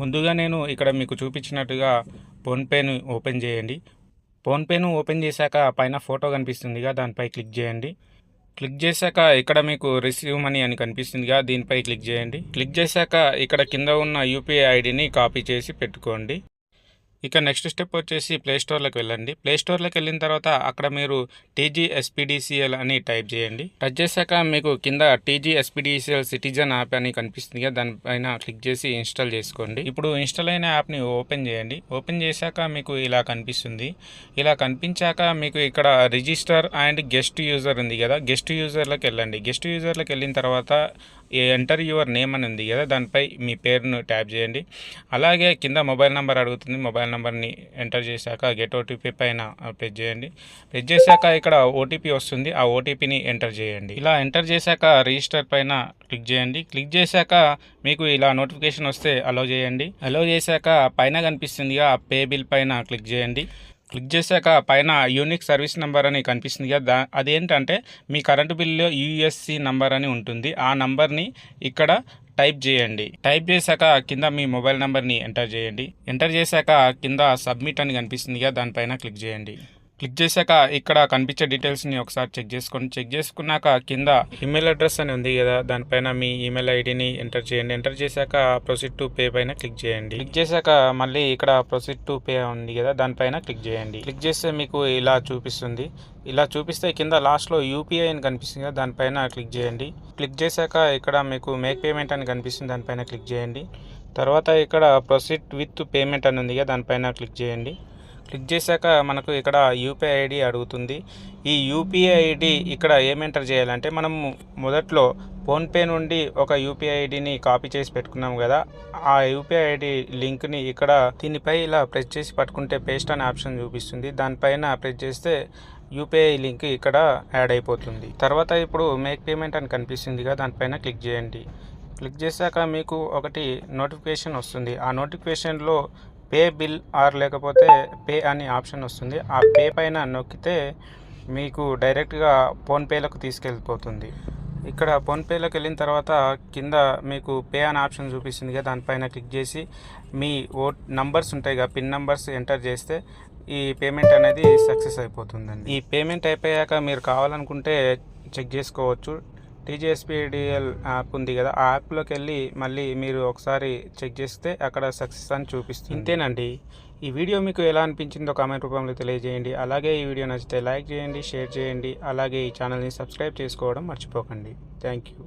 ముందుగా నేను ఇక్కడ మీకు చూపించినట్టుగా ఫోన్పేను ఓపెన్ చేయండి. ఫోన్పేను ఓపెన్ చేశాక పైన ఫోటో కనిపిస్తుందిగా దానిపై క్లిక్ చేయండి. క్లిక్ చేశాక ఇక్కడ మీకు రిసీవ్ మనీ అని కనిపిస్తుందిగా దీనిపై క్లిక్ చేయండి. క్లిక్ చేశాక ఇక్కడ కింద ఉన్న యూపీఐ ఐడిని కాపీ చేసి పెట్టుకోండి. ఇక నెక్స్ట్ స్టెప్ వచ్చేసి ప్లే స్టోర్లోకి వెళ్ళండి. ప్లే స్టోర్లోకి వెళ్ళిన తర్వాత అక్కడ మీరు టీజీఎస్పీడీసీఎల్ అని టైప్ చేయండి. టచ్ చేశాక మీకు కింద టీజీఎస్పీడీసీఎల్ సిటిజన్ యాప్ అని కనిపిస్తుంది కదా దానిపైన క్లిక్ చేసి ఇన్స్టాల్ చేసుకోండి. ఇప్పుడు ఇన్స్టాల్ అయిన యాప్ని ఓపెన్ చేయండి. ఓపెన్ చేశాక మీకు ఇలా కనిపిస్తుంది. ఇలా కనిపించాక మీకు ఇక్కడ రిజిస్టర్ అండ్ గెస్ట్ యూజర్ ఉంది కదా గెస్ట్ యూజర్లోకి వెళ్ళండి. గెస్ట్ యూజర్లోకి వెళ్ళిన తర్వాత ఎంటర్ యువర్ నేమ్ అని ఉంది కదా దానిపై మీ పేరును ట్యాప్ చేయండి. అలాగే కింద మొబైల్ నెంబర్ అడుగుతుంది మొబైల్ నెంబర్ని ఎంటర్ చేశాక గెట్ ఓటీపీ పైన ప్రెస్ చేయండి. ప్రెస్ చేశాక ఇక్కడ ఓటీపీ వస్తుంది ఆ ఓటీపీని ఎంటర్ చేయండి. ఇలా ఎంటర్ చేశాక రిజిస్టర్ పైన క్లిక్ చేయండి. క్లిక్ చేశాక మీకు ఇలా నోటిఫికేషన్ వస్తే అలో చేయండి. అలో చేశాక పైన కనిపిస్తుందిగా పే బిల్ పైన క్లిక్ చేయండి. క్లిక్ చేశాక పైన యూనిక్ సర్వీస్ నెంబర్ అని కనిపిస్తుంది కదా దా అదేంటంటే మీ కరెంటు బిల్లు యూఎస్సి నంబర్ అని ఉంటుంది. ఆ నంబర్ని ఇక్కడ టైప్ చేయండి. టైప్ చేశాక కింద మీ మొబైల్ నెంబర్ని ఎంటర్ చేయండి. ఎంటర్ చేశాక కింద సబ్మిట్ అని కనిపిస్తుంది కదా దానిపైన క్లిక్ చేయండి. క్లిక్ చేశాక ఇక్కడ కనిపించే డీటెయిల్స్ని ఒకసారి చెక్ చేసుకోండి చెక్ చేసుకున్నాక కింద ఈమెయిల్ అడ్రస్ అని ఉంది కదా దానిపైన మీ ఈమెయిల్ ఐడిని ఎంటర్ చేయండి. ఎంటర్ చేశాక ప్రొసీడ్ టు పే పైన క్లిక్ చేయండి. క్లిక్ చేశాక మళ్ళీ ఇక్కడ ప్రొసీడ్ టు పే ఉంది కదా దానిపైన క్లిక్ చేయండి. క్లిక్ చేస్తే మీకు ఇలా చూపిస్తుంది. ఇలా చూపిస్తే కింద లాస్ట్లో యూపీఐ అని కనిపిస్తుంది కదా దానిపైన క్లిక్ చేయండి. క్లిక్ చేశాక ఇక్కడ మీకు మేక్ పేమెంట్ అని కనిపిస్తుంది దానిపైన క్లిక్ చేయండి. తర్వాత ఇక్కడ ప్రొసీడ్ విత్ పేమెంట్ అని ఉంది కదా దానిపైన క్లిక్ చేయండి. క్లిక్ చేశాక మనకు ఇక్కడ యూపీఐ ఐడి అడుగుతుంది. ఈ యూపీఐ ఐడి ఇక్కడ ఏం ఎంటర్ చేయాలంటే మనం మొదట్లో ఫోన్పే నుండి ఒక యూపీఐ ఐడిని కాపీ చేసి పెట్టుకున్నాం కదా ఆ యూపీఐ ఐడి లింక్ని ఇక్కడ దీనిపై ఇలా ప్రెస్ చేసి పట్టుకుంటే పేస్ట్ అనే ఆప్షన్ చూపిస్తుంది. దానిపైన ప్రెస్ చేస్తే యూపీఐ లింక్ ఇక్కడ యాడ్ అయిపోతుంది. తర్వాత ఇప్పుడు మేక్ పేమెంట్ అని కనిపిస్తుందిగా దానిపైన క్లిక్ చేయండి. క్లిక్ చేశాక మీకు ఒకటి నోటిఫికేషన్ వస్తుంది. ఆ నోటిఫికేషన్లో పే బిల్ ఆర్ లేకపోతే పే అనే ఆప్షన్ వస్తుంది. ఆ పే పైన నొక్కితే మీకు డైరెక్ట్గా ఫోన్పేలకు తీసుకెళ్ళిపోతుంది. ఇక్కడ ఫోన్పేలోకి వెళ్ళిన తర్వాత కింద మీకు పే అనే ఆప్షన్ చూపిస్తుంది కదా దానిపైన క్లిక్ చేసి మీ ఓ నంబర్స్ ఉంటాయి కదా పిన్ నంబర్స్ ఎంటర్ చేస్తే ఈ పేమెంట్ అనేది సక్సెస్ అయిపోతుందండి. ఈ పేమెంట్ అయిపోయాక మీరు కావాలనుకుంటే చెక్ చేసుకోవచ్చు. టీజీఎస్పీడిఎల్ యాప్ ఉంది కదా ఆ యాప్లోకి వెళ్ళి మళ్ళీ మీరు ఒకసారి చెక్ చేస్తే అక్కడ సక్సెస్ అని చూపిస్తుంది. ఇంతేనండి. ఈ వీడియో మీకు ఎలా అనిపించిందో కామెంట్ రూపంలో తెలియజేయండి. అలాగే ఈ వీడియో నచ్చితే లైక్ చేయండి షేర్ చేయండి. అలాగే ఈ ఛానల్ని సబ్స్క్రైబ్ చేసుకోవడం మర్చిపోకండి. Thank you.